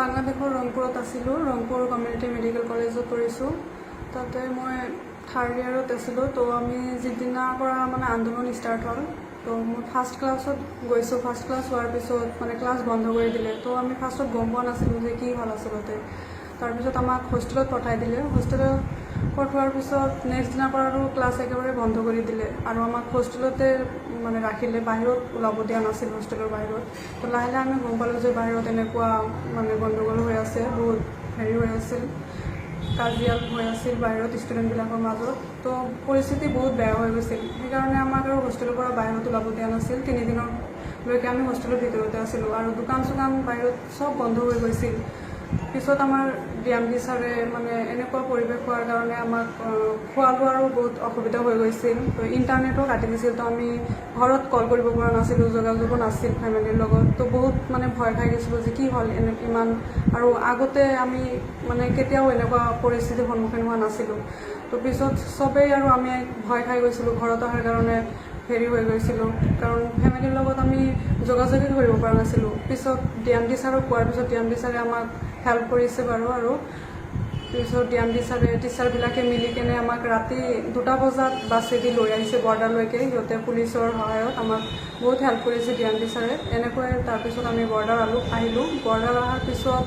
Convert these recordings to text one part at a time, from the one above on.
বাংলাদেশৰ ৰংপুৰত আছিলোঁ। Rangpur community medical কলেজত পঢ়িছোঁ। তাতে মই থাৰ্ড ইয়েৰত আছিলোঁ। তো আমি যিদিনাৰ পৰা মানে আন্দোলন ষ্টাৰ্ট হ'ল, তো মই ফাৰ্ষ্ট ক্লাছত গৈছোঁ। ফাৰ্ষ্ট ক্লাছ হোৱাৰ পিছত মানে ক্লাছ বন্ধ কৰি দিলে। তো আমি ফাৰ্ষ্টত গম পোৱা নাছিলোঁ যে কি হ'ল আচলতে। তাৰপিছত আমাক হোষ্টেলত পঠাই দিলে। হোষ্টেলত পঠোৱাৰ পিছত নেক্সট দিনাৰ পৰা আৰু ক্লাছ একেবাৰে বন্ধ কৰি দিলে। আৰু আমাক হোষ্টেলতে মানে ৰাখিলে। বাহিৰত ওলাব দিয়া নাছিল হোষ্টেলৰ বাহিৰত। তো লাহে লাহে আমি গম পালোঁ যে বাহিৰত এনেকুৱা মানে গণ্ডগোল হৈ আছে, বহুত হেৰি হৈ আছিল, কাজিয়া হৈ আছিল বাহিৰত ষ্টুডেণ্টবিলাকৰ মাজত। তো পৰিস্থিতি বহুত বেয়া হৈ গৈছিল। সেইকাৰণে আমাক আৰু হোষ্টেলৰ পৰা বাহিৰত ওলাব দিয়া নাছিল। তিনিদিনলৈকে আমি হোষ্টেলৰ ভিতৰতে আছিলোঁ। আৰু দোকান চোকান বাহিৰত চব বন্ধ হৈ গৈছিল। পিছত আমাৰ ডি এম মানে এনেকুৱা পৰিৱেশ হোৱাৰ কাৰণে আমাক খোৱা লোৱাৰো বহুত অসুবিধা হৈ গৈছিল। তো ইণ্টাৰনেটো কাটি দিছিল, তো আমি ঘৰত কল কৰিব পৰা নাছিলোঁ, যোগাযোগো নাছিল ফেমিলিৰ লগত। তো বহুত মানে ভয় খাই গৈছিলোঁ যে কি হ'ল, এনে ইমান আৰু আগতে আমি মানে কেতিয়াও এনেকুৱা পৰিস্থিতিৰ সন্মুখীন হোৱা নাছিলোঁ। তো পিছত চবেই আৰু আমি ভয় খাই গৈছিলোঁ, ঘৰত অহাৰ কাৰণে হেৰি হৈ গৈছিলোঁ। কাৰণ ফেমিলিৰ লগত আমি যোগাযোগেই কৰিব পৰা নাছিলোঁ। পিছত ডি এম ডি ছাৰক কোৱাৰ পিছত ডি এম ডি ছাৰে আমাক হেল্প কৰিছে বাৰু আৰু। পিছত ডি এম ডি ছাৰে টিচাৰবিলাকে মিলি কেনে আমাক ৰাতি দুটা বজাত বাছেদি লৈ আহিছে বৰ্ডাৰলৈকে। সিহঁতে পুলিচৰ সহায়ত আমাক বহুত হেল্প কৰিছে ডি এম ডি ছাৰে এনেকৈ তাৰপিছত আমি বৰ্ডাৰ আলো আহিলোঁ। বৰ্ডাৰ অহাৰ পিছত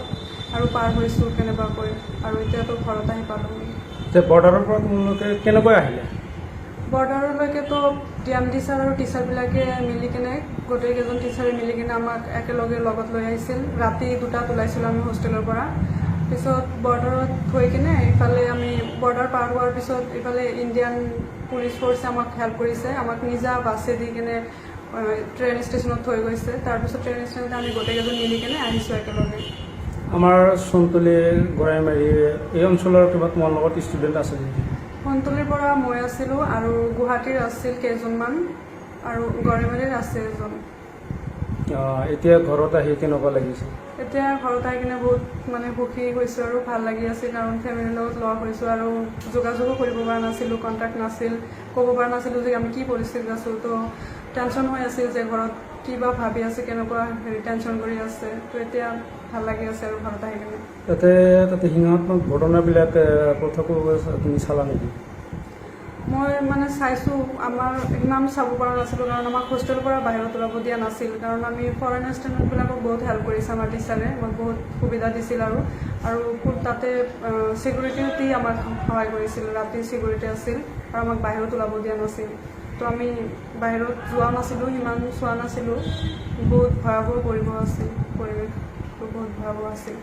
আৰু পাৰ হৈছোঁ কেনেবাকৈ। আৰু এতিয়াতো ঘৰত আহি পালোঁ বৰ্ডাৰৰ পৰা তোমালোকে কেনেকৈ আহিলে? বৰ্ডাৰলৈকেতো ডি এম ডি ছাৰ আৰু টিচাৰবিলাকে মিলি কেনে, গোটেইকেইজন টিচাৰে মিলি কেনে আমাক একেলগে লগত লৈ আহিছিল। ৰাতি দুটাত ওলাইছিলোঁ আমি হোষ্টেলৰ পৰা। পিছত বৰ্ডাৰত থৈ কিনে ইফালে আমি বৰ্ডাৰ পাৰ হোৱাৰ পিছত ইফালে ইণ্ডিয়ান পুলিচ ফ'ৰ্চে আমাক হেল্প কৰিছে। আমাক নিজা বাছে দি কেনে ট্ৰেইন ষ্টেচনত থৈ গৈছে। তাৰপিছত ট্ৰেইন ষ্টেচনত আমি গোটেইকেইজন মিলি কেনে আহিছোঁ একেলগে। আমাৰ চোনতলী গৰাইমাৰী এই অঞ্চলৰ কিবা তোমাৰ লগত ষ্টুডেণ্ট আছে নেকি? সন্তলীৰ পৰা মই আছিলোঁ আৰু গুৱাহাটীৰ আছিল কেইজনমান আৰু গড়েমাৰীৰ আছে এজন। এতিয়া ঘৰত আহি কেনেকুৱা লাগিছে? এতিয়া ঘৰত আহি কিনে বহুত মানে সুখী হৈছোঁ আৰু ভালো লাগি আছিল কাৰণ ফেমিলিৰ লগত লগ হৈছোঁ আৰু যোগাযোগো কৰিব পৰা নাছিলোঁ কণ্টেক্ট নাছিল। ক'ব পৰা নাছিলোঁ যে আমি কি পৰিস্থিতিত আছোঁ। তো টেনশ্যন হৈ আছিল যে ঘৰত কি বা ভাবি আছে কেনেকুৱা হেৰি টেনশ্যন কৰি আছে। তো এতিয়া ভালো লাগি আছে আৰু ঘৰত আহি কিনে। তাতে তাতে হিংসাত্মক ঘটনাবিলাক আহ, তুমি চালা নেকি? মই মানে চাইছোঁ, আমাৰ ইমান চাব পৰা নাছিলোঁ, কাৰণ আমাক হোষ্টেলৰ পৰা বাহিৰত ওলাব দিয়া নাছিল। কাৰণ আমি ফৰেইন ষ্টুডেণ্টবিলাকক বহুত হেল্প কৰিছে আমাৰ টিচাৰে আমাক বহুত সুবিধা দিছিল আৰু। আৰু তাতে ছিকিউৰিটি আমাক সহায় কৰিছিল, ৰাতি ছিকিউৰিটি আছিল আৰু আমাক বাহিৰত ওলাব দিয়া নাছিল। তো আমি বাহিৰত যোৱা নাছিলোঁ সিমান চোৱা নাছিলোঁ। বহুত ভয়াৱহ পৰিৱেশ আছিল, পৰিৱেশটো বহুত ভয়াৱহ আছিল।